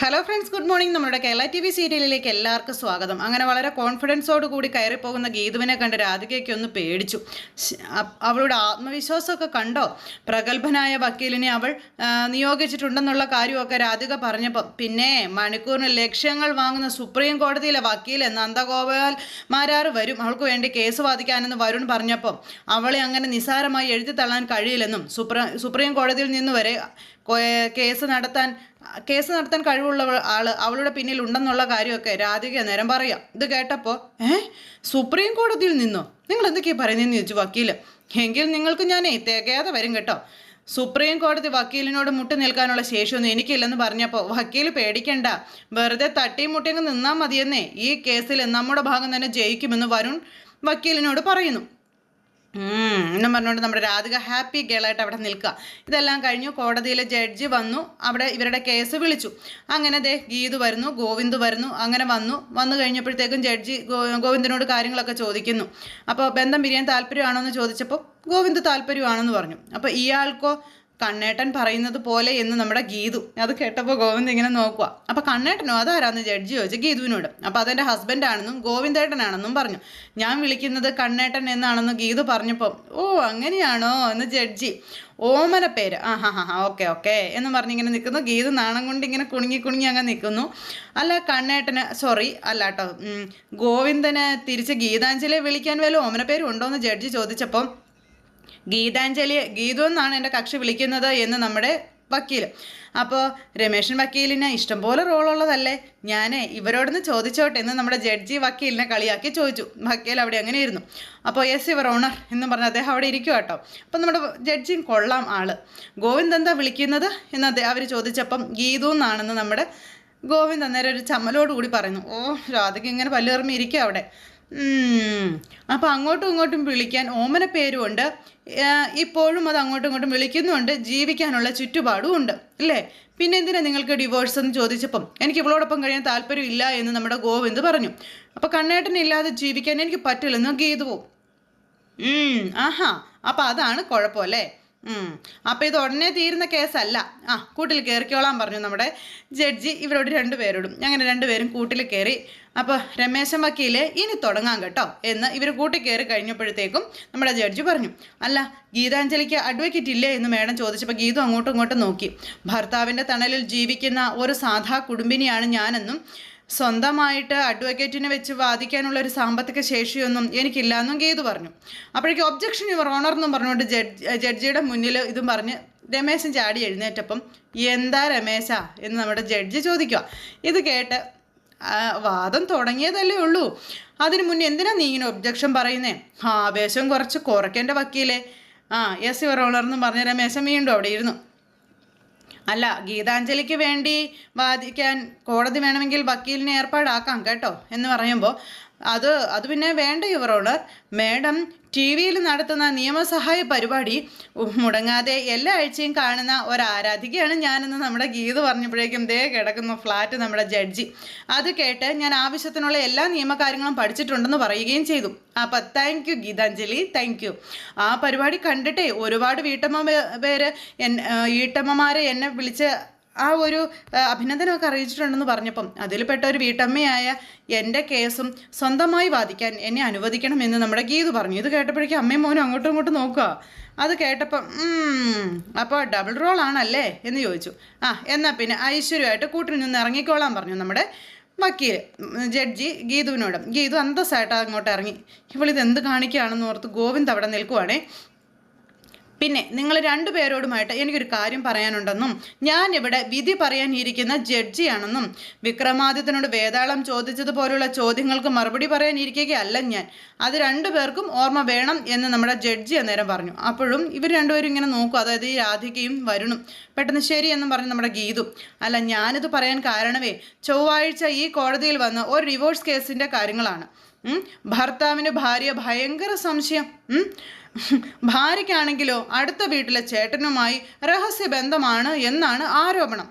Hello friends good morning നമ്മുടെ Kerala T V സീരിയലിലേക്ക് എല്ലാവർക്കും സ്വാഗതം. അങ്ങനെ വളരെ കോൺഫിഡൻസോട് കൂടി കയറിപ്പോകുന്ന ഗീതുവിനെ കണ്ട് രാധികയ്ക്ക് ഒന്ന് പേടിച്ചു. അവളുടെ ആത്മവിശ്വാസമൊക്കെ കണ്ടോ? പ്രഗത്ഭനായ വക്കീലിനെ അവൾ നിയോഗിച്ചിട്ടുണ്ടെന്നുള്ള കാര്യമൊക്കെ രാധിക പറഞ്ഞപ്പോൾ പിന്നെ മണിക്കൂറിന് ലക്ഷ്യങ്ങൾ വാങ്ങുന്ന സുപ്രീം കോടതിയിലെ വക്കീൽ നന്ദഗോപാൽ മാരാർ വരും. അവൾക്ക് വേണ്ടി കേസ് വാദിക്കാനെന്ന് വരുൺ പറഞ്ഞപ്പോൾ അവളെ അങ്ങനെ നിസ്സാരമായി എഴുതി തള്ളാൻ കഴിയില്ലെന്നും സുപ്ര കോടതിയിൽ നിന്ന് വരെ കേസ് നടത്താൻ കേസ് നടത്താൻ കഴിവുള്ള ആൾ അവളുടെ പിന്നിൽ ഉണ്ടെന്നുള്ള കാര്യമൊക്കെ രാധിക നേരം പറയാം. ഇത് കേട്ടപ്പോൾ ഏ? സുപ്രീം കോടതിയിൽ നിന്നോ? നിങ്ങൾ എന്തൊക്കെയാണ് പറയുന്നതെന്ന് ചോദിച്ചു വക്കീൽ എങ്കിൽ നിങ്ങൾക്ക് ഞാനേ തികയാതെ വരും കേട്ടോ. സുപ്രീം കോടതി വക്കീലിനോട് മുട്ടി നിൽക്കാനുള്ള ശേഷിയൊന്നും എനിക്കില്ലെന്ന് പറഞ്ഞപ്പോൾ വക്കീൽ പേടിക്കണ്ട. വെറുതെ തട്ടിയും മുട്ടിയങ്ങ് നിന്നാൽ മതിയെന്നേ. ഈ കേസിൽ നമ്മുടെ ഭാഗം തന്നെ ജയിക്കുമെന്ന് വരുൺ വക്കീലിനോട് പറയുന്നു. എന്നും പറഞ്ഞുകൊണ്ട് നമ്മുടെ രാധിക ഹാപ്പി ഗേളായിട്ട് അവിടെ നിൽക്കുക. ഇതെല്ലാം കഴിഞ്ഞു കോടതിയിലെ ജഡ്ജി വന്നു അവിടെ ഇവരുടെ കേസ് വിളിച്ചു. അങ്ങനെ ദേ ഗീതു വരുന്നു ഗോവിന്ദ് വരുന്നു അങ്ങനെ വന്നു. വന്നു കഴിഞ്ഞപ്പോഴത്തേക്കും ജഡ്ജി ഗോവിന്ദനോട് കാര്യങ്ങളൊക്കെ ചോദിക്കുന്നു. അപ്പോൾ ബന്ധം പിരിയാൻ താല്പര്യമാണോ എന്ന് ചോദിച്ചപ്പോൾ ഗോവിന്ദ് താല്പര്യമാണെന്ന് പറഞ്ഞു. അപ്പോൾ ഇയാൾക്കോ കണ്ണേട്ടൻ പറയുന്നത് പോലെ എന്ന് നമ്മുടെ ഗീതു. അത് കേട്ടപ്പോൾ ഗോവിന്ദ് ഇങ്ങനെ നോക്കുക അപ്പോൾ കണ്ണേട്ടനോ അതാരാന്ന് ജഡ്ജി ചോദിച്ചു ഗീതുവിനോട്. അപ്പോൾ അതെന്റെ ഹസ്ബൻഡാണെന്നും ഗോവിന്ദേട്ടനാണെന്നും പറഞ്ഞു. ഞാൻ വിളിക്കുന്നത് കണ്ണേട്ടൻ എന്നാണെന്ന് ഗീതു പറഞ്ഞപ്പോൾ ഓ അങ്ങനെയാണോ? എന്ന് ജഡ്ജി ഓമന പേര്. ആ ഹാ ഹാ ഹാ ഓക്കെ ഓക്കെ എന്ന് പറഞ്ഞിങ്ങനെ നിൽക്കുന്നു. ഗീതു നാണം കൊണ്ട് ഇങ്ങനെ കുണുങ്ങി കുണുങ്ങി അങ്ങ് നിൽക്കുന്നു. അല്ല കണ്ണേട്ടന് സോറി അല്ല കേട്ടോ ഗോവിന്ദനെ തിരിച്ച് ഗീതാഞ്ജലിയെ വിളിക്കാൻ വല്ല ഓമന പേരും ഉണ്ടോ എന്ന് ജഡ്ജി ചോദിച്ചപ്പോൾ ഗീതാഞ്ജലി ഗീതു എന്നാണ് എന്റെ കക്ഷി വിളിക്കുന്നത് എന്ന് നമ്മുടെ വക്കീൽ അപ്പോൾ രമേശൻ വക്കീലിന് ഇഷ്ടംപോലെ റോളുള്ളതല്ലേ? ഞാൻ ഇവരോടൊന്ന് ചോദിച്ചോട്ടെ എന്ന് നമ്മുടെ ജഡ്ജി വക്കീലിനെ കളിയാക്കി ചോദിച്ചു. വക്കീൽ അവിടെ അങ്ങനെ ഇരുന്നു? അപ്പോൾ യെസ് ഇവർ ഓണർ എന്ന് പറഞ്ഞ് അദ്ദേഹം അവിടെ ഇരിക്കുക കേട്ടോ. അപ്പം നമ്മുടെ ജഡ്ജിയും കൊള്ളാം ആൾ. ഗോവിന്ദ് എന്താ വിളിക്കുന്നത് എന്ന് അദ്ദേഹം അവർ ചോദിച്ചപ്പം ഗീതു എന്നാണെന്ന് നമ്മുടെ ഗോവിന്ദ് അന്നേരം ഒരു ചമ്മലോട് കൂടി പറയുന്നു. ഓ രാധിക ഇങ്ങനെ പല്ലുകർമ്മി ഇരിക്കുക അവിടെ. അപ്പോൾ അങ്ങോട്ടും ഇങ്ങോട്ടും വിളിക്കാൻ ഓമന പേരുമുണ്ട്. ഇപ്പോഴും അത് അങ്ങോട്ടും ഇങ്ങോട്ടും വിളിക്കുന്നുണ്ട്. ജീവിക്കാനുള്ള ചുറ്റുപാടും ഉണ്ട്. അല്ലേ? പിന്നെ എന്തിനാ നിങ്ങൾക്ക് ഡിവോഴ്സ് എന്ന് ചോദിച്ചപ്പം? എനിക്ക് ഇവളോടൊപ്പം കഴിയാൻ താല്പര്യമില്ല എന്ന് നമ്മുടെ ഗോവിന്ദ് പറഞ്ഞു. അപ്പോൾ കണ്ണേട്ടനില്ലാതെ ജീവിക്കാൻ എനിക്ക് പറ്റില്ലെന്ന് ഗീതു പോവും. ആഹാ. അപ്പം അതാണ് കുഴപ്പമല്ലേ ഉം. അപ്പം ഇത് ഉടനെ തീരുന്ന കേസല്ല. ആ കൂട്ടിൽ കയറിക്കോളാൻ പറഞ്ഞു നമ്മുടെ ജഡ്ജി ഇവരോട് രണ്ടുപേരോടും അങ്ങനെ രണ്ടുപേരും കൂട്ടിൽ കയറി അപ്പോൾ രമേശൻ വക്കീൽ ഇനി തുടങ്ങാം കേട്ടോ എന്ന് ഇവർ കൂട്ടി കയറി കഴിഞ്ഞപ്പോഴത്തേക്കും നമ്മുടെ ജഡ്ജി പറഞ്ഞു. അല്ല ഗീതാഞ്ജലിക്ക് അഡ്വക്കേറ്റ് ഇല്ലേ എന്ന് മേഡം ചോദിച്ചപ്പോൾ ഗീതു അങ്ങോട്ടും ഇങ്ങോട്ടും നോക്കി. ഭർത്താവിന്റെ തണലിൽ ജീവിക്കുന്ന ഒരു സാധാ കുടുംബിനിയാണ് ഞാനെന്നും സ്വന്തമായിട്ട് അഡ്വക്കേറ്റിനെ വെച്ച് വാദിക്കാനുള്ള ഒരു സാമ്പത്തിക ശേഷിയൊന്നും എനിക്കില്ല എന്നും ഗീതു പറഞ്ഞു. അപ്പോഴേക്കും ഒബ്ജക്ഷൻ യുവർ ഓണർ എന്നും പറഞ്ഞുകൊണ്ട് ജഡ്ജ് ജഡ്ജിയുടെ മുന്നിൽ ഇതും പറഞ്ഞ് രമേശൻ ചാടി എഴുന്നേറ്റപ്പം എന്താ രമേശ? എന്ന് നമ്മുടെ ജഡ്ജ് ചോദിക്കുക. ഇത് കേട്ട് വാദം തുടങ്ങിയതല്ലേ ഉള്ളൂ. അതിനു മുന്നേ എന്തിനാ നീ ഇങ്ങനെ ഒബ്ജക്ഷൻ പറയുന്നേ? ആവേശം കുറച്ച് കുറയ്ക്കേണ്ട വക്കീലേ. ആ എസ് യുവർ ഓണർ എന്നും പറഞ്ഞ രമേശൻ വീണ്ടും അവിടെ ഇരുന്നു. അല്ല ഗീതാഞ്ജലിക്ക് വേണ്ടി വാദിക്കാൻ കോടതി വേണമെങ്കിൽ വക്കീലിനെ ഏർപ്പാടാക്കാം കേട്ടോ എന്ന് പറയുമ്പോൾ അത് അത് പിന്നെ വേണ്ട യുവർ ഓണർ മേഡം ടി വിയിൽ നടത്തുന്ന നിയമസഹായ പരിപാടി മുടങ്ങാതെ എല്ലാ ആഴ്ചയും കാണുന്ന ഒരാരാധികയാണ് ഞാനെന്ന് നമ്മുടെ ഗീത് പറഞ്ഞപ്പോഴേക്കും ദേ കിടക്കുന്ന ഫ്ലാറ്റ് നമ്മുടെ ജഡ്ജി. അത് കേട്ട് ഞാൻ ആവശ്യത്തിനുള്ള എല്ലാ നിയമകാര്യങ്ങളും പഠിച്ചിട്ടുണ്ടെന്ന് പറയുകയും ചെയ്തു. അപ്പം thank you Geethanjali. Thank you ആ പരിപാടി കണ്ടിട്ടേ ഒരുപാട് വീട്ടമ്മ പേര് എൻ വീട്ടമ്മമാരെ എന്നെ വിളിച്ച് ആ ഒരു അഭിനന്ദനമൊക്കെ അറിയിച്ചിട്ടുണ്ടെന്ന് പറഞ്ഞപ്പം അതിൽപ്പെട്ട ഒരു വീട്ടമ്മയായ എന്റെ കേസും സ്വന്തമായി വാദിക്കാൻ എന്നെ അനുവദിക്കണമെന്ന് നമ്മുടെ ഗീതു പറഞ്ഞു. ഇത് കേട്ടപ്പോഴേക്കും അമ്മയും മോനും അങ്ങോട്ടും ഇങ്ങോട്ടും നോക്കുക. അത് കേട്ടപ്പം അപ്പോൾ ഡബിൾ റോൾ ആണല്ലേ? എന്ന് ചോദിച്ചു. ആ എന്നാൽ പിന്നെ ഐശ്വര്യമായിട്ട് കൂട്ടിൽ നിന്ന് ഇറങ്ങിക്കോളാൻ പറഞ്ഞു നമ്മുടെ വക്കീൽ ജഡ്ജി ഗീതുവിനോട്. ഗീതു അന്തസ്സായിട്ട് അങ്ങോട്ട് ഇറങ്ങി. ഇവളിത് എന്ത് കാണിക്കുകയാണെന്ന് ഓർത്ത് ഗോവിന്ദ് അവിടെ നിൽക്കുവാണേ. പിന്നെ നിങ്ങൾ രണ്ടുപേരോടുമായിട്ട് എനിക്കൊരു കാര്യം പറയാനുണ്ടെന്നും ഞാൻ ഇവിടെ വിധി പറയാനിരിക്കുന്ന ജഡ്ജിയാണെന്നും വിക്രമാദിത്യനോട് വേതാളം ചോദിച്ചതുപോലുള്ള ചോദ്യങ്ങൾക്ക് മറുപടി പറയാനിരിക്കുകയല്ല ഞാൻ. അത് രണ്ടുപേർക്കും ഓർമ്മ വേണം എന്ന് നമ്മുടെ ജഡ്ജി അന്നേരം പറഞ്ഞു. അപ്പോഴും ഇവർ രണ്ടുപേരും ഇങ്ങനെ നോക്കും. അതായത് ഈ രാധികയും വരുണും. പെട്ടെന്ന് ശരി എന്നും പറഞ്ഞു നമ്മുടെ ഗീതു അല്ല ഞാനിത് പറയാൻ കാരണമേ ചൊവ്വാഴ്ച ഈ കോടതിയിൽ വന്ന ഒരു റിവോഴ്സ് കേസിന്റെ കാര്യങ്ങളാണ്. ഭർത്താവിന് ഭാര്യ ഭയങ്കര സംശയം. ഭാര്യയ്ക്കാണെങ്കിലോ അടുത്ത വീട്ടിലെ ചേട്ടനുമായി രഹസ്യ ബന്ധമാണ് എന്നാണ് ആരോപണം.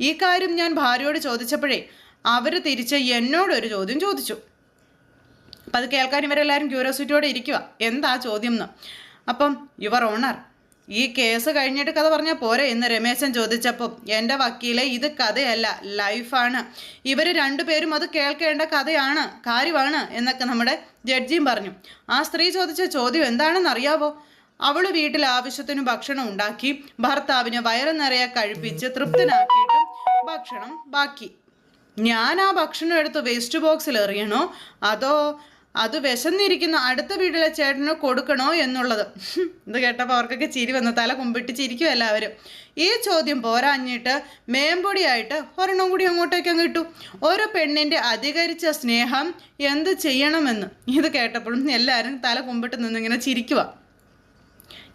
ഈ കാര്യം ഞാൻ ഭാര്യയോട് ചോദിച്ചപ്പോഴേ അവർ തിരിച്ച് എന്നോടൊരു ചോദ്യം ചോദിച്ചു. അപ്പം അത് കേൾക്കാൻ ഇവരെല്ലാവരും ക്യൂരിയോസിറ്റിയോടെ ഇരിക്കുക എന്താ ചോദ്യം എന്ന് അപ്പം യുവർ ഓണർ ഈ കേസ് കഴിഞ്ഞിട്ട് കഥ പറഞ്ഞാൽ പോരെ എന്ന് രമേശൻ ചോദിച്ചപ്പോൾ എന്റെ വക്കീലെ ഇത് കഥയല്ല ലൈഫാണ്. ഇവർ രണ്ടുപേരും അത് കേൾക്കേണ്ട കഥയാണ് കാര്യമാണ് എന്നൊക്കെ നമ്മുടെ ജഡ്ജിയും പറഞ്ഞു. ആ സ്ത്രീ ചോദിച്ച ചോദ്യം എന്താണെന്ന് അറിയാവോ അവൾ വീട്ടിൽ ആവശ്യത്തിന് ഭക്ഷണം ഉണ്ടാക്കി ഭർത്താവിന് വയറ് നിറയെ കഴിപ്പിച്ച് തൃപ്തനാക്കിയിട്ടും ഭക്ഷണം ബാക്കി. ഞാൻ ആ ഭക്ഷണം എടുത്ത് വേസ്റ്റ് ബോക്സിൽ എറിയണോ? അതോ അത് വിശന്നിരിക്കുന്ന. അടുത്ത വീട്ടിലെ ചേട്ടന് കൊടുക്കണോ എന്നുള്ളത്. ഇത് കേട്ടപ്പോൾ അവർക്കൊക്കെ ചിരി വന്നു. തല കുമ്പിട്ട് ചിരിക്കും എല്ലാവരും. ഈ ചോദ്യം പോരാഞ്ഞിട്ട് മേമ്പൊടിയായിട്ട് ഒരെണ്ണം കൂടി അങ്ങോട്ടേക്ക് അങ്ങ് ഇട്ടു. ഒരു പെണ്ണിന്റെ അധികരിച്ച സ്നേഹം എന്ത് ചെയ്യണമെന്ന്. ഇത് കേട്ടപ്പോഴും എല്ലാവരും തല കുമ്പിട്ട് നിന്നിങ്ങനെ ചിരിക്കുക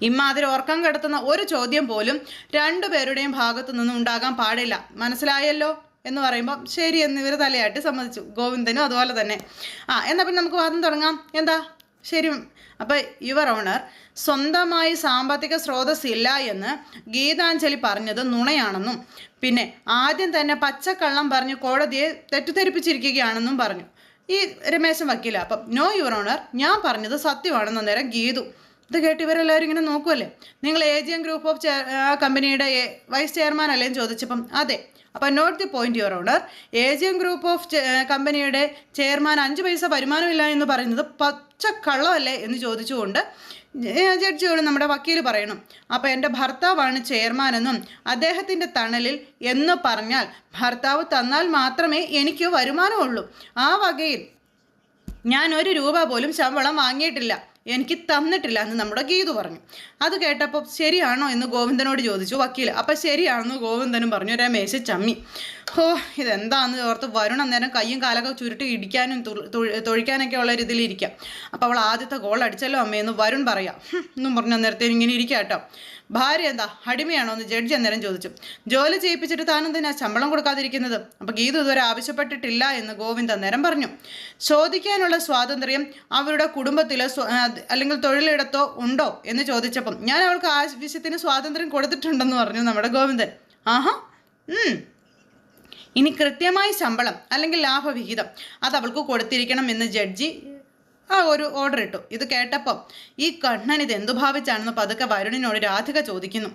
ഇമ്മാതിരി ഉറക്കം കിടത്തുന്ന ഒരു ചോദ്യം പോലും രണ്ടുപേരുടെയും ഭാഗത്തു നിന്നും ഉണ്ടാകാൻ പാടില്ല. മനസ്സിലായല്ലോ? എന്ന് പറയുമ്പോൾ ശരി എന്ന് ഇവർ തലയാട്ടി സമ്മതിച്ചു. ഗോവിന്ദനും അതുപോലെ തന്നെ. ആ എന്നാൽ പിന്നെ നമുക്ക് വാദം തുടങ്ങാം. എന്താ? ശരി. അപ്പോൾ യുവർ ഓണർ സ്വന്തമായി സാമ്പത്തിക സ്രോതസ് ഇല്ല എന്ന് ഗീതാഞ്ജലി പറഞ്ഞത് നുണയാണെന്നും പിന്നെ ആദ്യം തന്നെ പച്ചക്കള്ളം പറഞ്ഞ് കോടതിയെ തെറ്റിദ്ധരിപ്പിച്ചിരിക്കുകയാണെന്നും പറഞ്ഞു. ഈ രമേശൻ വക്കീല അപ്പം നോ യുവർ ഓണർ ഞാൻ പറഞ്ഞത് സത്യമാണെന്ന് അന്നേരം ഗീതു. ഇത് കേട്ട് ഇവരെല്ലാവരും ഇങ്ങനെ നോക്കുമല്ലേ നിങ്ങൾ ഏജിയൻ ഗ്രൂപ്പ് ഓഫ് കമ്പനിയുടെ വൈസ് ചെയർമാൻ അല്ലേ ചോദിച്ചപ്പം അതെ അപ്പം not the point your honour. Aegean group of കമ്പനിയുടെ ചെയർമാൻ അഞ്ച് പൈസ വരുമാനമില്ല എന്ന് പറയുന്നത് പച്ച കള്ളമല്ലേ എന്ന് ചോദിച്ചുകൊണ്ട് ജഡ്ജിയോട് നമ്മുടെ വക്കീൽ പറയണം. അപ്പോൾ എന്റെ ഭർത്താവാണ് ചെയർമാനെന്നും അദ്ദേഹത്തിന്റെ തണലിൽ എന്ന് പറഞ്ഞാൽ ഭർത്താവ് തന്നാൽ മാത്രമേ എനിക്ക് വരുമാനമുള്ളൂ. ആ വകയിൽ ഞാൻ ഒരു രൂപ പോലും ശമ്പളം വാങ്ങിയിട്ടില്ല. എനിക്ക് തന്നിട്ടില്ല എന്ന് നമ്മുടെ ഗീതു പറഞ്ഞു. അത് കേട്ടപ്പോൾ ശരിയാണോ എന്ന് ഗോവിന്ദനോട് ചോദിച്ചു വക്കീൽ അപ്പം ശരിയാണെന്ന് ഗോവിന്ദനും പറഞ്ഞു രമേശ് ചമ്മി. ഹോ ഇതെന്താന്ന് ഓർത്ത് വരുൺ അന്നേരം കയ്യും കാലൊക്കെ ചുരുട്ടി ഇടിക്കാനും തൊഴിക്കാനൊക്കെ ഉള്ള രീതിയിലിരിക്കാം അപ്പോൾ അവൾ ആദ്യത്തെ ഗോൾ അടിച്ചല്ലോ അമ്മയെന്ന് വരുൺ പറയാം. എന്നും പറഞ്ഞ അന്നേരത്തേനും ഇങ്ങനെ ഇരിക്കാട്ടോ കേട്ടോ ഭാര്യ എന്താ അടിമയാണോ എന്ന് ജഡ്ജി അന്നേരം ചോദിച്ചു. ജോലി ചെയ്യിപ്പിച്ചിട്ട് തന്നെ ശമ്പളം കൊടുക്കാതിരിക്കുന്നത്? അപ്പോൾ ഗീതു ഇതുവരെ ആവശ്യപ്പെട്ടിട്ടില്ല എന്ന് ഗോവിന്ദ് അന്നേരം പറഞ്ഞു. ചോദിക്കാനുള്ള സ്വാതന്ത്ര്യം അവരുടെ കുടുംബത്തിലോ അല്ലെങ്കിൽ തൊഴിലിടത്തോ ഉണ്ടോ എന്ന് ചോദിച്ചപ്പം ഞാൻ അവൾക്ക് ആവശ്യത്തിന് സ്വാതന്ത്ര്യം കൊടുത്തിട്ടുണ്ടെന്ന് പറഞ്ഞു നമ്മുടെ ഗോവിന്ദൻ. ആഹാ ഇനി കൃത്യമായി ശമ്പളം അല്ലെങ്കിൽ ലാഭവിഹിതം അത് അവൾക്ക് കൊടുത്തിരിക്കണം എന്ന് ജഡ്ജി ആ ഒരു ഓർഡർ ഇട്ടു. ഇത് കേട്ടപ്പം ഈ കണ്ണൻ ഇത് എന്തു ഭാവിച്ചാണെന്ന് പതുക്കെ വരുണിനോട് രാധിക ചോദിക്കുന്നു.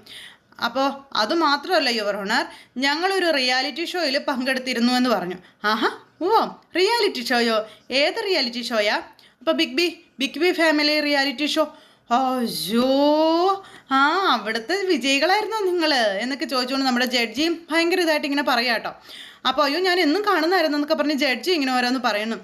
അപ്പോൾ അതുമാത്രമല്ല യുവർ ഓണർ ഞങ്ങളൊരു റിയാലിറ്റി ഷോയിൽ പങ്കെടുത്തിരുന്നു എന്ന് പറഞ്ഞു. ആഹാ ഓ റിയാലിറ്റി ഷോയോ ഏത് റിയാലിറ്റി ഷോയാ അപ്പോൾ big B big B family reality show അയ്യോ. ആ അവിടുത്തെ വിജയികളായിരുന്നു നിങ്ങൾ എന്നൊക്കെ ചോദിച്ചുകൊണ്ട് നമ്മുടെ ജഡ്ജിയും ഭയങ്കര ഇതായിട്ട് ഇങ്ങനെ പറയാം കേട്ടോ അപ്പോൾ അയ്യോ ഞാൻ എന്നും കാണുന്നതായിരുന്നു എന്നൊക്കെ പറഞ്ഞ് ജഡ്ജി ഇങ്ങനെ ഓരോന്ന് പറയുന്നു.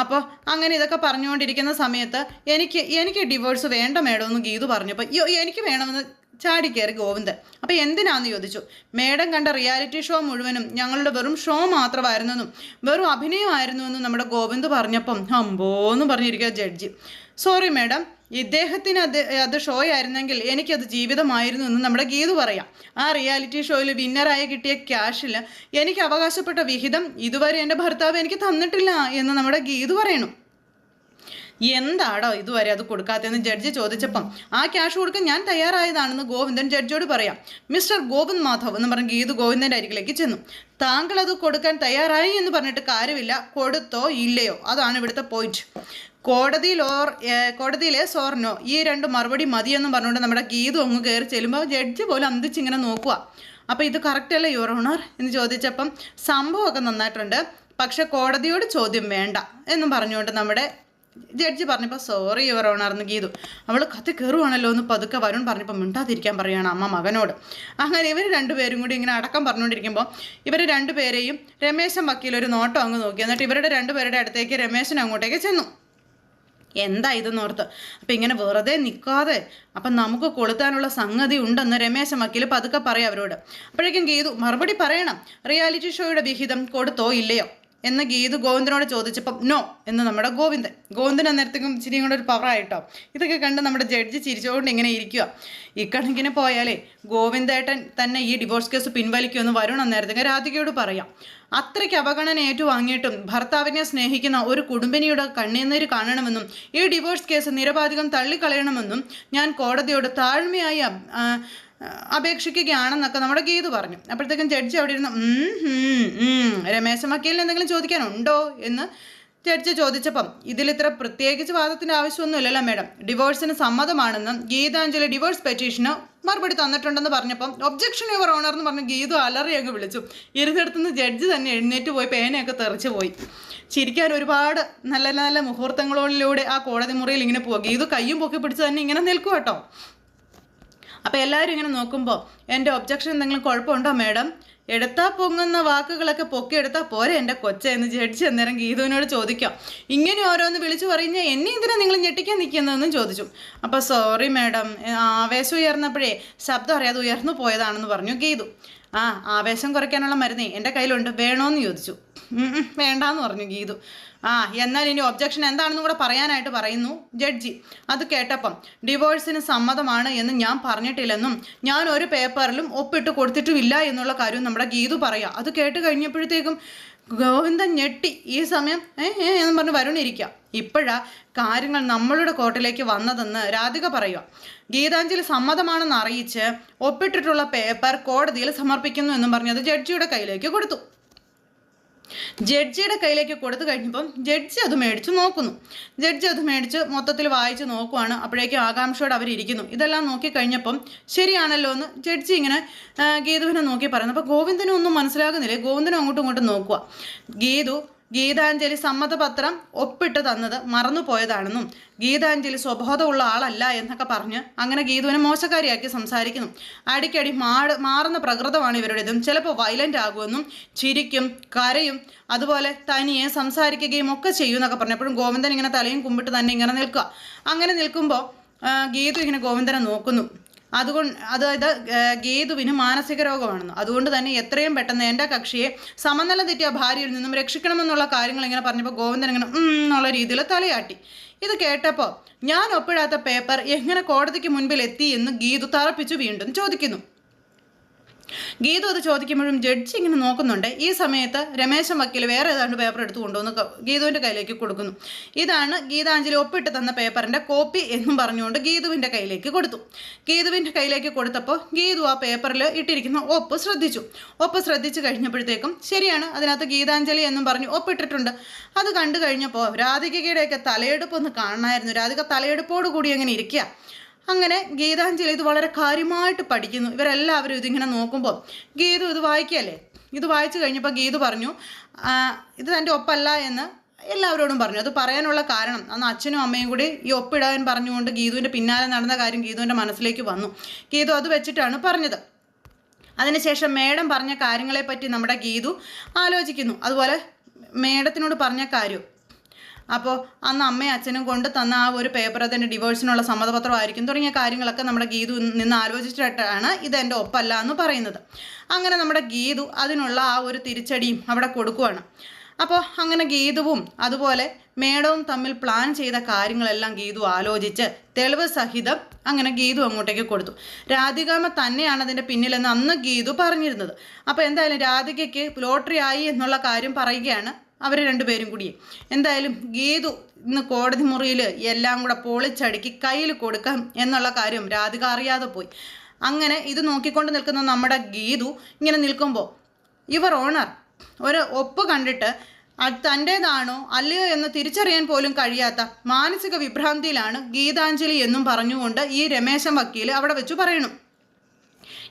അപ്പോൾ അങ്ങനെ ഇതൊക്കെ പറഞ്ഞുകൊണ്ടിരിക്കുന്ന സമയത്ത് എനിക്ക് എനിക്ക് ഡിവോഴ്സ് വേണ്ട മേഡം എന്ന് ഗീതു പറഞ്ഞപ്പോൾ അയ്യോ എനിക്ക് വേണമെന്ന് ചാടി കയറി ഗോവിന്ദൻ. അപ്പോൾ എന്തിനാന്ന് ചോദിച്ചു? മേഡം കണ്ട റിയാലിറ്റി ഷോ മുഴുവനും ഞങ്ങളുടെ വെറും ഷോ മാത്രമായിരുന്നെന്നും വെറും അഭിനയമായിരുന്നു എന്നും നമ്മുടെ ഗോവിന്ദ് പറഞ്ഞപ്പം ഹംബോന്ന് പറഞ്ഞിരിക്കുക ജഡ്ജി. സോറി മേഡം ഇദ്ദേഹത്തിന് അത് അത് ഷോ ആയിരുന്നെങ്കിൽ എനിക്കത് ജീവിതമായിരുന്നു എന്ന് നമ്മുടെ ഗീത് പറയാം. ആ റിയാലിറ്റി ഷോയിൽ വിന്നറായി കിട്ടിയ ക്യാഷിൽ എനിക്ക് അവകാശപ്പെട്ട വിഹിതം ഇതുവരെ എന്റെ ഭർത്താവ് എനിക്ക് തന്നിട്ടില്ല എന്ന് നമ്മുടെ ഗീത് പറയണു എന്താടോ ഇതുവരെ അത് കൊടുക്കാത്തതെന്ന് ജഡ്ജി ചോദിച്ചപ്പം ആ ക്യാഷ് കൊടുക്കാൻ ഞാൻ തയ്യാറായതാണെന്ന് ഗോവിന്ദൻ ജഡ്ജിയോട് പറയാം. മിസ്റ്റർ ഗോവിന്ദ് മാധവ് എന്ന് പറഞ്ഞ് ഗീത് ഗോവിന്ദന്റെ അരികിലേക്ക് ചെന്നു. താങ്കൾ അത് കൊടുക്കാൻ തയ്യാറായി എന്ന് പറഞ്ഞിട്ട് കാര്യമില്ല. കൊടുത്തോ ഇല്ലയോ? അതാണ് ഇവിടുത്തെ പോയിന്റ് കോടതിയിൽ ഓർ കോടതിയിലെ സോർനോ ഈ രണ്ട് മറുപടി മതിയെന്ന് പറഞ്ഞുകൊണ്ട് നമ്മുടെ ഗീതു അങ്ങ് കയറി ചെല്ലുമ്പോൾ ജഡ്ജി പോലും അന്തിച്ചിങ്ങനെ നോക്കുക അപ്പോൾ ഇത് കറക്റ്റ് അല്ലേ യുവർ ഓണർ എന്ന് ചോദിച്ചപ്പം സംഭവമൊക്കെ നന്നായിട്ടുണ്ട്. പക്ഷെ കോടതിയോട് ചോദ്യം വേണ്ട എന്നും പറഞ്ഞുകൊണ്ട് നമ്മുടെ ജഡ്ജി പറഞ്ഞപ്പോൾ സോറി യുവർ ഓണർ എന്ന് ഗീതു. അവൾ കത്തി കയറുവാണല്ലോ എന്ന് പതുക്കെ വരുൺ പറഞ്ഞപ്പോൾ മിണ്ടാതിരിക്കാൻ പറയുകയാണ് അമ്മ മകനോട്. അങ്ങനെ ഇവർ രണ്ടുപേരും കൂടി ഇങ്ങനെ അടക്കം പറഞ്ഞുകൊണ്ടിരിക്കുമ്പോൾ ഇവർ രണ്ടുപേരെയും രമേശൻ വക്കീൽ ഒരു നോട്ടം അങ്ങ് നോക്കി. എന്നിട്ട് ഇവരുടെ രണ്ടുപേരുടെ അടുത്തേക്ക് രമേശൻ അങ്ങോട്ടേക്ക് ചെന്നു. എന്താ ഇതെന്നോർത്ത് അപ്പം ഇങ്ങനെ വെറുതെ നിൽക്കാതെ അപ്പം നമുക്ക് കൊളുത്താനുള്ള സംഗതി ഉണ്ടെന്ന് രമേശൻ വക്കീൽ പതുക്കെ പറയാം അവരോട്. അപ്പോഴേക്കും ഗീതു മറുപടി പറയണം. റിയാലിറ്റി ഷോയുടെ വിഹിതം കൊടുത്തോ ഇല്ലയോ? എന്ന് ഗീതു ഗോവിന്ദനോട് ചോദിച്ചപ്പം നോ എന്ന് നമ്മുടെ ഗോവിന്ദൻ. ഗോവിന്ദൻ അന്നേരത്തേക്കും ഇച്ചിരി കൂടെ ഒരു പവറായിട്ടോ ഇതൊക്കെ കണ്ട് നമ്മുടെ ജഡ്ജ് ചിരിച്ചുകൊണ്ട് ഇങ്ങനെ ഇരിക്കുക ഇക്കണക്കിന് പോയാലേ ഗോവിന്ദേട്ടൻ തന്നെ ഈ ഡിവോഴ്സ് കേസ് പിൻവലിക്കുമെന്ന് വരുൺ അന്നേരത്തേക്ക് രാധികയോട് പറയാം. അത്രയ്ക്ക് അവഗണന ഏറ്റുവാങ്ങിയിട്ടും ഭർത്താവിനെ സ്നേഹിക്കുന്ന ഒരു കുടുംബിനിയുടെ കണ്ണീന്നീര് കാണണമെന്നും ഈ ഡിവോഴ്സ് കേസ് നിരപാധികം തള്ളിക്കളയണമെന്നും ഞാൻ കോടതിയോട് താഴ്മയായി അപേക്ഷിക്കുകയാണെന്നൊക്കെ നമ്മുടെ ഗീത് പറഞ്ഞു. അപ്പോഴത്തേക്കും ജഡ്ജി അവിടെ ഇരുന്ന് രമേശ വക്കീലിന് എന്തെങ്കിലും ചോദിക്കാനുണ്ടോ? എന്ന് ജഡ്ജി ചോദിച്ചപ്പം ഇതിലിത്ര പ്രത്യേകിച്ച് വാദത്തിന്റെ ആവശ്യമൊന്നുമില്ലല്ലോ മേഡം. ഡിവോഴ്സിന് സമ്മതമാണെന്നും ഗീതാഞ്ജലി ഡിവോഴ്സ് പെറ്റീഷന് മറുപടി തന്നിട്ടുണ്ടെന്ന് പറഞ്ഞപ്പം ഒബ്ജക്ഷൻ യുവർ ഓണർ എന്ന് പറഞ്ഞ് ഗീതു അലറി അങ്ങ് വിളിച്ചു. ഇരുന്നിടത്തുനിന്ന് ജഡ്ജി തന്നെ എഴുന്നേറ്റ് പോയി പേനയൊക്കെ തെറിച്ച് പോയി. ചിരിക്കാൻ ഒരുപാട് നല്ല നല്ല മുഹൂർത്തങ്ങളിലൂടെ ആ കോടതി മുറിയിൽ ഇങ്ങനെ പോവുക ഗീതു കയ്യും പൊക്കി പിടിച്ച് തന്നെ ഇങ്ങനെ നിൽക്കും കേട്ടോ അപ്പോൾ എല്ലാവരും ഇങ്ങനെ നോക്കുമ്പോൾ എന്റെ ഒബ്ജക്ഷൻ എന്തെങ്കിലും കുഴപ്പമുണ്ടോ മാഡം എടുത്താൽ പൊങ്ങുന്ന വാക്കുകളൊക്കെ പൊക്കി പൊക്കിയെടുത്താൽ പോരെ എന്റെ കൊച്ച? എന്ന് ജഡ്ജ് അന്നേരം ഗീതുവിനോട് ചോദിക്കാം. ഇങ്ങനെ ഓരോന്ന് വിളിച്ചു പറഞ്ഞ എന്നെ എന്തിനാ നിങ്ങൾ ഞെട്ടിക്കാൻ നിൽക്കുന്നതെന്നും ചോദിച്ചു. അപ്പോൾ സോറി മാഡം ആവേശം ഉയർന്നപ്പോഴേ ശബ്ദം അറിയാതെ ഉയർന്നു പോയതാണെന്ന് പറഞ്ഞു ഗീതു. ആ ആവേശം കുറയ്ക്കാനുള്ള മരുന്നേ എന്റെ കയ്യിലുണ്ട്. വേണോന്ന് ചോദിച്ചു. വേണ്ടാന്ന് പറഞ്ഞു ഗീതു. ആ എന്നാൽ ഇനി ഒബ്ജക്ഷൻ എന്താണെന്നും കൂടെ പറയാനായിട്ട് പറയുന്നു. ജഡ്ജി അത് കേട്ടപ്പം ഡിവോഴ്സിന് സമ്മതമാണ് എന്ന് ഞാൻ പറഞ്ഞിട്ടില്ലെന്നും ഞാൻ ഒരു പേപ്പറിലും ഒപ്പിട്ട് കൊടുത്തിട്ടുമില്ല എന്നുള്ള കാര്യം നമ്മുടെ ഗീതു പറയാം. അത് കേട്ട് കഴിഞ്ഞപ്പോഴത്തേക്കും ഗോവിന്ദൻ ഞെട്ടി. ഈ സമയം ഏ ഏ എന്ന് പറഞ്ഞ് വരുണിരിക്കുക ഇപ്പോഴാ കാര്യങ്ങൾ നമ്മളുടെ കോർട്ടിലേക്ക് വന്നതെന്ന് രാധിക പറയുക. ഗീതാഞ്ജലി സമ്മതമാണെന്ന് അറിയിച്ച് ഒപ്പിട്ടിട്ടുള്ള പേപ്പർ കോടതിയിൽ സമർപ്പിക്കുന്നു എന്നും പറഞ്ഞത് ജഡ്ജിയുടെ കയ്യിലേക്ക് കൊടുത്തു. ജഡ്ജിയുടെ കയ്യിലേക്ക് കൊടുത്തു കഴിഞ്ഞപ്പം ജഡ്ജി അത് മേടിച്ച് നോക്കുന്നു. ജഡ്ജി അത് മേടിച്ച് മൊത്തത്തിൽ വായിച്ച് നോക്കുവാണ്. അപ്പോഴേക്കും ആകാംക്ഷയോടെ അവരിയ്ക്കുന്നു ഇതെല്ലാം നോക്കി കഴിഞ്ഞപ്പം ശരിയാണല്ലോ എന്ന് ജഡ്ജി ഇങ്ങനെ ഗീതുവിനെ നോക്കി പറയുന്നു. അപ്പോൾ ഗോവിന്ദനും ഒന്നും മനസ്സിലാകുന്നില്ലേ. ഗോവിന്ദനും അങ്ങോട്ടും ഇങ്ങോട്ടും നോക്കുക ഗീതു ഗീതാഞ്ജലി സമ്മതപത്രം ഒപ്പിട്ട് തന്നത് മറന്നുപോയതാണെന്നും ഗീതാഞ്ജലി സ്വബോധമുള്ള ആളല്ല എന്നൊക്കെ പറഞ്ഞ് അങ്ങനെ ഗീതുവിനെ മോശക്കാരിയാക്കി സംസാരിക്കുന്നു. അടിക്കടി മാട് മാറുന്ന പ്രകൃതമാണ് ഇവരുടേതും. ചിലപ്പോൾ വയലന്റ് ആകുമെന്നും ചിരിക്കും കരയും അതുപോലെ തനിയെ സംസാരിക്കുകയും ഒക്കെ ചെയ്യും എന്നൊക്കെ പറഞ്ഞപ്പോഴും ഗോവിന്ദൻ ഇങ്ങനെ തലയും കുമ്പിട്ട് തന്നെ ഇങ്ങനെ നിൽക്കുക. അങ്ങനെ നിൽക്കുമ്പോൾ ഗീതു ഇങ്ങനെ ഗോവിന്ദനെ നോക്കുന്നു. അതുകൊണ്ട് അതായത് ഗേതുവിന് മാനസിക രോഗമാണെന്ന്. അതുകൊണ്ട് തന്നെ എത്രയും പെട്ടെന്ന് എന്റെ കക്ഷിയെ സമനില തെറ്റിയ ഭാര്യയിൽ നിന്നും രക്ഷിക്കണമെന്നുള്ള കാര്യങ്ങൾ ഇങ്ങനെ പറഞ്ഞപ്പോൾ ഗോവിന്ദൻ ഇങ്ങനെ എന്നുള്ള രീതിയിൽ തലയാട്ടി. ഇത് കേട്ടപ്പോൾ ഞാൻ ഒപ്പിടാത്ത പേപ്പർ എങ്ങനെ കോടതിക്ക് മുൻപിൽ എത്തി എന്ന് ഗീതു തറപ്പിച്ചു വീണ്ടും ചോദിക്കുന്നു. ഗീതു അത് ചോദിക്കുമ്പോഴും ജഡ്ജി ഇങ്ങനെ നോക്കുന്നുണ്ട്. ഈ സമയത്ത് രമേശൻ വക്കീൽ വേറെ ഏതാണ്ട് പേപ്പർ എടുത്തു കൊണ്ടുവന്ന് ഗീതുവിന്റെ കയ്യിലേക്ക് കൊടുക്കുന്നു. ഇതാണ് ഗീതാഞ്ജലി ഒപ്പിട്ട് തന്ന പേപ്പറിന്റെ കോപ്പി എന്നും പറഞ്ഞുകൊണ്ട് ഗീതുവിന്റെ കയ്യിലേക്ക് കൊടുത്തു. ഗീതുവിന്റെ കയ്യിലേക്ക് കൊടുത്തപ്പോൾ ഗീതു ആ പേപ്പറിൽ ഇട്ടിരിക്കുന്ന ഒപ്പ് ശ്രദ്ധിച്ചു. ഒപ്പ് ശ്രദ്ധിച്ചു കഴിഞ്ഞപ്പോഴത്തേക്കും ശരിയാണ് അതിനകത്ത് ഗീതാഞ്ജലി എന്നും പറഞ്ഞു ഒപ്പിട്ടിട്ടുണ്ട്. അത് കണ്ടു കഴിഞ്ഞപ്പോൾ രാധികയുടെയൊക്കെ തലയെടുപ്പ് ഒന്ന് കാണണമായിരുന്നു. രാധിക തലയെടുപ്പോട് കൂടി അങ്ങനെ ഇരിക്കുക അങ്ങനെ ഗീതാഞ്ജലി ഇത് വളരെ കാര്യമായിട്ട് പഠിക്കുന്നു. ഇവരെല്ലാവരും ഇതിങ്ങനെ നോക്കുമ്പോൾ ഗീതു ഇത് വായിക്കുകയല്ലേ? ഇത് വായിച്ചു കഴിഞ്ഞപ്പോൾ ഗീതു പറഞ്ഞു ഇത് തന്റെ ഒപ്പല്ല എന്ന് എല്ലാവരോടും പറഞ്ഞു. അത് പറയാനുള്ള കാരണം അന്ന് അച്ഛനും അമ്മയും കൂടി ഈ ഒപ്പിടാൻ പറഞ്ഞുകൊണ്ട് ഗീതുവിന്റെ പിന്നാലെ നടന്ന കാര്യം ഗീതുവിന്റെ മനസ്സിലേക്ക് വന്നു. ഗീതു അത് വെച്ചിട്ടാണ് പറഞ്ഞത്. അതിനുശേഷം മേഡം പറഞ്ഞ കാര്യങ്ങളെപ്പറ്റി നമ്മുടെ ഗീതു ആലോചിക്കുന്നു. അതുപോലെ മേഡത്തിനോട് പറഞ്ഞ കാര്യം അപ്പോൾ അന്ന് അമ്മയും അച്ഛനും കൊണ്ട് തന്ന ആ ഒരു പേപ്പർ അതിന്റെ ഡിവോഴ്സിനുള്ള സമ്മതപത്രമായിരിക്കും. തുടങ്ങിയ കാര്യങ്ങളൊക്കെ നമ്മുടെ ഗീതു നിന്ന് ആലോചിച്ചിട്ടാണ് ഇത് എന്റെ ഒപ്പല്ല എന്ന് പറയുന്നത്. അങ്ങനെ നമ്മുടെ ഗീതു അതിനുള്ള ആ ഒരു തിരിച്ചടിയും അവിടെ കൊടുക്കുവാണ്. അപ്പോൾ അങ്ങനെ ഗീതുവും അതുപോലെ മേഡവും തമ്മിൽ പ്ലാൻ ചെയ്ത കാര്യങ്ങളെല്ലാം ഗീതു ആലോചിച്ച് തെളിവ് സഹിതം അങ്ങനെ ഗീതു അങ്ങോട്ടേക്ക് കൊടുത്തു. രാധികാമ തന്നെയാണ് അതിന്റെ പിന്നിലെന്ന് അന്ന് ഗീതു പറഞ്ഞിരുന്നത്. അപ്പോൾ എന്തായാലും രാധികയ്ക്ക് ലോട്ടറി ആയി എന്നുള്ള കാര്യം പറയുകയാണ്. അവർ രണ്ടുപേരും കൂടി. എന്തായാലും ഗീതു ഇന്ന് കോടതി മുറിയിൽ എല്ലാം കൂടെ പൊളിച്ചടുക്കി കയ്യിൽ കൊടുക്കാം എന്നുള്ള കാര്യം രാധിക അറിയാതെ പോയി. അങ്ങനെ ഇത് നോക്കിക്കൊണ്ട് നിൽക്കുന്ന നമ്മുടെ ഗീതു ഇങ്ങനെ നിൽക്കുമ്പോൾ ഇവർ ഓണർ ഒരു ഒപ്പ് കണ്ടിട്ട് അത് തന്റേതാണോ അല്ലയോ എന്ന് തിരിച്ചറിയാൻ പോലും കഴിയാത്ത മാനസിക വിഭ്രാന്തിയിലാണ് ഗീതാഞ്ജലി എന്നും പറഞ്ഞുകൊണ്ട് ഈ രമേശൻ വക്കീൽ അവിടെ വെച്ച് പറയണു.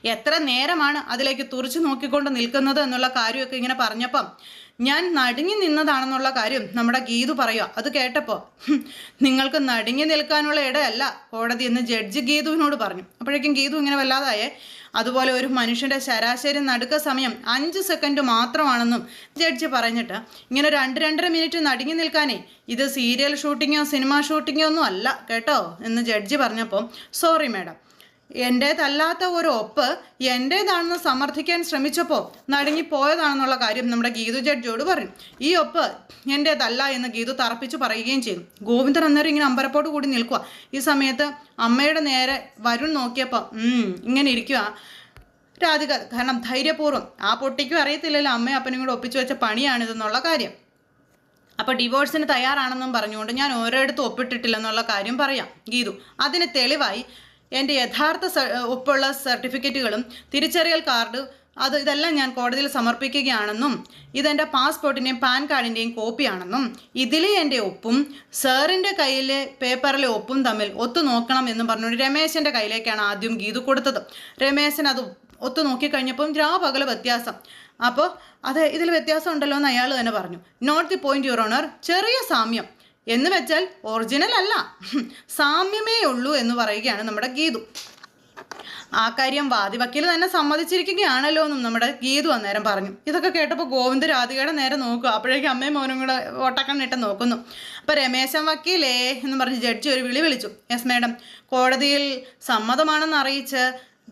എത്ര നേരമാണ് അതിലേക്ക് തുറച്ചു നോക്കിക്കൊണ്ട് നിൽക്കുന്നത് എന്നുള്ള കാര്യമൊക്കെ ഇങ്ങനെ പറഞ്ഞപ്പം ഞാൻ നടുങ്ങി നിന്നതാണെന്നുള്ള കാര്യം നമ്മുടെ ഗീതു പറയുക അത് കേട്ടപ്പോൾ നിങ്ങൾക്ക് നടുങ്ങി നിൽക്കാനുള്ള ഇടയല്ല കോടതി എന്ന് ജഡ്ജി ഗീതുവിനോട് പറഞ്ഞു. അപ്പോഴേക്കും ഗീതു ഇങ്ങനെ വല്ലാതായേ അതുപോലെ ഒരു മനുഷ്യന്റെ ശരാശരി നടുക്ക സമയം അഞ്ച് സെക്കൻഡ് മാത്രമാണെന്നും ജഡ്ജി പറഞ്ഞിട്ട് ഇങ്ങനെ രണ്ട് രണ്ടര മിനിറ്റ് നടുങ്ങി നിൽക്കാനേ ഇത് സീരിയൽ ഷൂട്ടിങ്ങോ സിനിമ ഷൂട്ടിങ്ങോ ഒന്നും അല്ല കേട്ടോ എന്ന് ജഡ്ജി പറഞ്ഞപ്പോൾ സോറി മാഡം എന്റേതല്ലാത്ത ഒരു ഒപ്പ് എന്റേതാണെന്ന് സമർത്ഥിക്കാൻ ശ്രമിച്ചപ്പോൾ നടുങ്ങിപ്പോയതാണെന്നുള്ള കാര്യം നമ്മുടെ ഗീതു ജഡ്ജിയോട് പറയും. ഈ ഒപ്പ് എന്റേതല്ല എന്ന് ഗീതു തറപ്പിച്ച് പറയുകയും ചെയ്യും. ഗോവിന്ദൻ അന്നേരം ഇങ്ങനെ അമ്പരപ്പോട് കൂടി നിൽക്കുക ഈ സമയത്ത് അമ്മയുടെ നേരെ വരുൺ നോക്കിയപ്പോൾ ഇങ്ങനെ ഇരിക്കുക രാധിക കാരണം ധൈര്യപൂർവം. ആ പൊട്ടിക്കും അറിയത്തില്ലല്ലോ അമ്മയും അപ്പനും കൂടെ ഒപ്പിച്ചു വെച്ച പണിയാണിതെന്നുള്ള കാര്യം. അപ്പോൾ ഡിവോഴ്സിന് തയ്യാറാണെന്നും പറഞ്ഞുകൊണ്ട് ഞാൻ ഓരോയിടത്തും ഒപ്പിട്ടിട്ടില്ലെന്നുള്ള കാര്യം പറയാം. ഗീതു അതിന് തെളിവായി എന്റെ യഥാർത്ഥ ഒപ്പുള്ള സർട്ടിഫിക്കറ്റുകളും തിരിച്ചറിയൽ കാർഡ് അത് ഇതെല്ലാം ഞാൻ കോടതിയിൽ സമർപ്പിക്കുകയാണെന്നും ഇതെന്റെ പാസ്പോർട്ടിന്റെയും പാൻ കാർഡിന്റെയും കോപ്പിയാണെന്നും ഇതിലെ എന്റെ ഒപ്പും സാറിന്റെ കയ്യിലെ പേപ്പറിലെ ഒപ്പും തമ്മിൽ ഒത്തു നോക്കണം എന്നും പറഞ്ഞുകൊണ്ട് രമേശന്റെ കയ്യിലേക്കാണ് ആദ്യം ഗീതു കൊടുത്തത്. രമേശൻ അത് ഒത്തു നോക്കിക്കഴിഞ്ഞപ്പം രാപകല വ്യത്യാസം. അപ്പോൾ അത് ഇതിൽ വ്യത്യാസം ഉണ്ടല്ലോ എന്ന് അയാൾ തന്നെ പറഞ്ഞു. Not the point your honour ചെറിയ സാമ്യം. എന്ന് വെച്ചാൽ ഒറിജിനൽ അല്ല. സാമ്യമേ ഉള്ളൂ എന്ന് പറയുകയാണ് നമ്മുടെ ഗീതു. ആ കാര്യം വാദിവക്കീൽ തന്നെ സമ്മതിച്ചിരിക്കുകയാണല്ലോ എന്നും നമ്മുടെ ഗീതു അന്നേരം പറഞ്ഞു. ഇതൊക്കെ കേട്ടപ്പോൾ ഗോവിന്ദ് രാധികയുടെ നേരെ നോക്കുക അപ്പോഴേക്കും അമ്മയും മോനും കൂടെ ഓട്ടക്കണ്ണിട്ട് നോക്കുന്നു. അപ്പോൾ രമേശൻ വക്കീലേ എന്ന് പറഞ്ഞ് ജഡ്ജി ഒരു വിളി വിളിച്ചു. യെസ് മാഡം കോടതിയിൽ സമ്മതമാണെന്ന് അറിയിച്ച്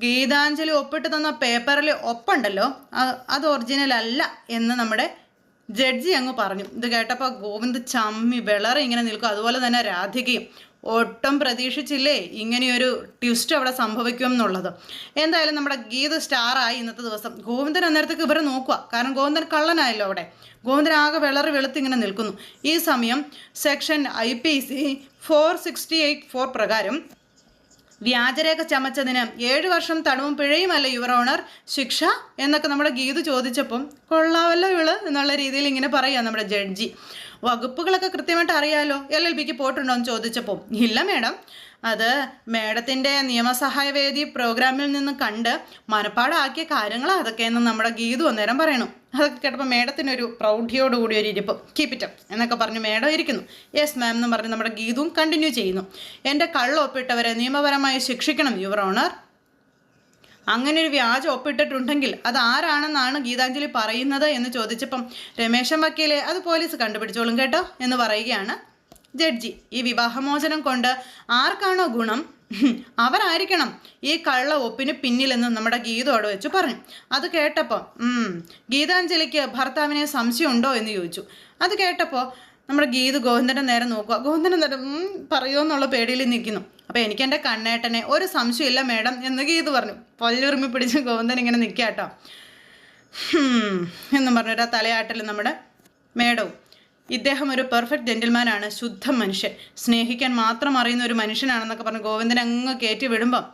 ഗീതാഞ്ജലി ഒപ്പിട്ട് തന്ന പേപ്പറിൽ ഒപ്പുണ്ടല്ലോ. അത് ഒറിജിനൽ അല്ല എന്ന് നമ്മുടെ ജഡ്ജി അങ്ങ് പറഞ്ഞു. ഇത് കേട്ടപ്പോൾ ഗോവിന്ദ് ചമ്മി വിളറി ഇങ്ങനെ നിൽക്കും. അതുപോലെ തന്നെ രാധികയും ഒട്ടും പ്രതീക്ഷിച്ചില്ലേ ഇങ്ങനെയൊരു ട്വിസ്റ്റ് അവിടെ സംഭവിക്കും എന്നുള്ളത്. എന്തായാലും നമ്മുടെ ഗീത സ്റ്റാറായി ഇന്നത്തെ ദിവസം. ഗോവിന്ദൻ അന്നേരത്തേക്ക് ഇവരെ നോക്കുക. കാരണം ഗോവിന്ദൻ കള്ളനായല്ലോ അവിടെ. ഗോവിന്ദൻ ആകെ വിളറി വെളുത്ത് ഇങ്ങനെ നിൽക്കുന്നു. ഈ സമയം section I P C four sixty eight four പ്രകാരം വ്യാജരേഖ ചമച്ചതിന് ഏഴു വർഷം തടവും പിഴയുമല്ല യുവർ ഓണർ. ശിക്ഷ എന്നൊക്കെ നമ്മുടെ ഗീതു ചോദിച്ചപ്പം കൊള്ളാവല്ലോ ഇവൾ എന്നുള്ള രീതിയിൽ ഇങ്ങനെ പറയാം നമ്മുടെ ജഡ്ജി. വകുപ്പുകളൊക്കെ കൃത്യമായിട്ട് അറിയാലോ എൽ എൽ ബിക്ക് പോയിട്ടുണ്ടോ എന്ന് ചോദിച്ചപ്പോൾ ഇല്ല മേഡം. അത് മേഡത്തിന്റെ നിയമസഹായ വേദി പ്രോഗ്രാമിൽ നിന്ന് കണ്ട് മനപ്പാടാക്കിയ കാര്യങ്ങളാണ് അതൊക്കെയെന്ന് നമ്മുടെ ഗീതു അന്നേരം പറയണു. അതൊക്കെ കേട്ടപ്പോൾ മേഡത്തിനൊരു പ്രൗഢിയോടുകൂടി ഒരു ഇരിപ്പ്. കീപ്പ് ഇറ്റ് എന്നൊക്കെ പറഞ്ഞ് മേഡം ഇരിക്കുന്നു. യെസ് മാം എന്ന് പറഞ്ഞ് നമ്മുടെ ഗീതവും കണ്ടിന്യൂ ചെയ്യുന്നു. എന്റെ കള്ള ഒപ്പിട്ടവരെ നിയമപരമായി ശിക്ഷിക്കണം യുവർ ഓണർ അങ്ങനെ ഒരു വ്യാജം ഒപ്പിട്ടിട്ടുണ്ടെങ്കിൽ അത് ആരാണെന്നാണ് ഗീതാഞ്ജലി പറയുന്നത് എന്ന് ചോദിച്ചപ്പം രമേശൻ വക്കീലെ അത് പോലീസ് കണ്ടുപിടിച്ചോളും കേട്ടോ എന്ന് പറയുകയാണ് ജഡ്ജി. ഈ വിവാഹമോചനം കൊണ്ട് ആർക്കാണോ ഗുണം? അവരായിരിക്കണം ഈ കള്ള ഒപ്പിന് പിന്നിലെന്ന് നമ്മുടെ ഗീതോട് വെച്ച് പറഞ്ഞു. അത് കേട്ടപ്പോൾ ഗീതാഞ്ജലിക്ക് ഭർത്താവിനെ സംശയം ഉണ്ടോ എന്ന് ചോദിച്ചു. അത് കേട്ടപ്പോൾ നമ്മുടെ ഗീത് ഗോവിന്ദന്റെ നേരെ നോക്കുക. ഗോവിന്ദന്റെ നേരം പറയുമോ എന്നുള്ള പേടിയിൽ നിൽക്കുന്നു. അപ്പോൾ എനിക്ക് എന്റെ കണ്ണേട്ടനെ ഒരു സംശയമില്ല മേഡം എന്ന് ഗീത് പറഞ്ഞു. പല്ലുറുമി പിടിച്ച് ഗോവിന്ദൻ ഇങ്ങനെ നിൽക്കുക കേട്ടോ എന്നും പറഞ്ഞൊരു തലയാട്ടൽ നമ്മുടെ മേഡവും ഇദ്ദേഹം ഒരു പെർഫെക്റ്റ് ജെന്റിൽമാനാണ് ശുദ്ധ മനുഷ്യൻ. സ്നേഹിക്കാൻ മാത്രം അറിയുന്ന ഒരു മനുഷ്യനാണെന്നൊക്കെ പറഞ്ഞ് ഗോവിന്ദൻ അങ്ങ് കയറ്റി വിടുമ്പം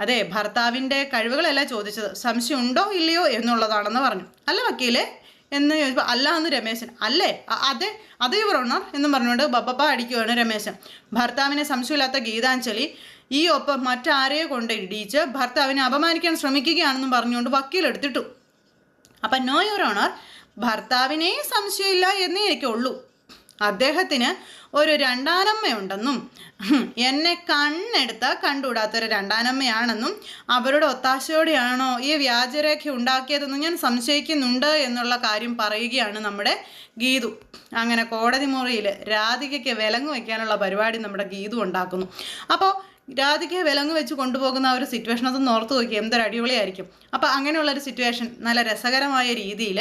അതെ ഭർത്താവിന്റെ കഴിവുകളല്ല ചോദിച്ചത്. സംശയം ഉണ്ടോ ഇല്ലയോ എന്നുള്ളതാണെന്ന് പറഞ്ഞു. അല്ല വക്കീലെ എന്ന് ചോദിച്ചപ്പോൾ അല്ല എന്ന് രമേശൻ. അല്ലേ അതെ അതെ പറയണോ എന്നും പറഞ്ഞുകൊണ്ട് ബപ്പപ്പ അടിക്കുകയാണ് രമേശൻ. ഭർത്താവിനെ സംശയമില്ലാത്ത ഗീതാഞ്ജലി ഈ ഒപ്പം മറ്റാരെയോ കൊണ്ട് ഇടിയിച്ച് ഭർത്താവിനെ അപമാനിക്കാൻ ശ്രമിക്കുകയാണെന്നും പറഞ്ഞുകൊണ്ട് വക്കീൽ എടുത്തിട്ടു അപ്പം നോ യുവർ ഓണർ ഭർത്താവിനെ സംശയമില്ല എന്നേ എനിക്കുള്ളൂ. അദ്ദേഹത്തിന് ഒരു രണ്ടാനമ്മയുണ്ടെന്നും എന്നെ കണ്ണെടുത്ത കണ്ടുകൂടാത്തൊരു രണ്ടാനമ്മയാണെന്നും അവരുടെ ഒത്താശയോടെയാണോ ഈ വ്യാജരേഖ ഉണ്ടാക്കിയതെന്ന് ഞാൻ സംശയിക്കുന്നുണ്ട് എന്നുള്ള കാര്യം പറയുകയാണ് നമ്മുടെ ഗീതു. അങ്ങനെ കോടതി മുറിയിൽ രാധികയ്ക്ക് വിലങ്ങ് വയ്ക്കാനുള്ള പരിപാടി നമ്മുടെ ഗീതു ഉണ്ടാക്കുന്നു. അപ്പോൾ രാധികയെ വിലങ്ങ് വെച്ച് കൊണ്ടുപോകുന്ന ഒരു സിറ്റുവേഷൻ അതൊന്ന് ഓർത്ത് നോക്കി എന്തൊരു അടിപൊളിയായിരിക്കും. അപ്പോൾ അങ്ങനെയുള്ളൊരു സിറ്റുവേഷൻ നല്ല രസകരമായ രീതിയിൽ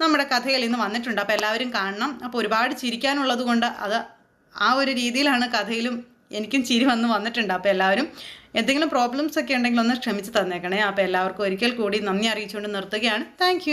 നമ്മുടെ കഥയിൽ ഇന്ന് വന്നിട്ടുണ്ട്. അപ്പോൾ എല്ലാവരും കാണണം. അപ്പോൾ ഒരുപാട് ചിരിക്കാനുള്ളത് കൊണ്ട് അത് ആ ഒരു രീതിയിലാണ് കഥയിലും എനിക്കും ചിരി വന്ന് വന്നിട്ടുണ്ട്. അപ്പോൾ എല്ലാവരും എന്തെങ്കിലും പ്രോബ്ലംസ് ഒക്കെ ഉണ്ടെങ്കിൽ ഒന്ന് ക്ഷമിച്ച് തന്നേക്കണേ. അപ്പോൾ എല്ലാവർക്കും ഒരിക്കൽ കൂടി നന്ദി അറിയിച്ചുകൊണ്ട് നിർത്തുകയാണ്. താങ്ക്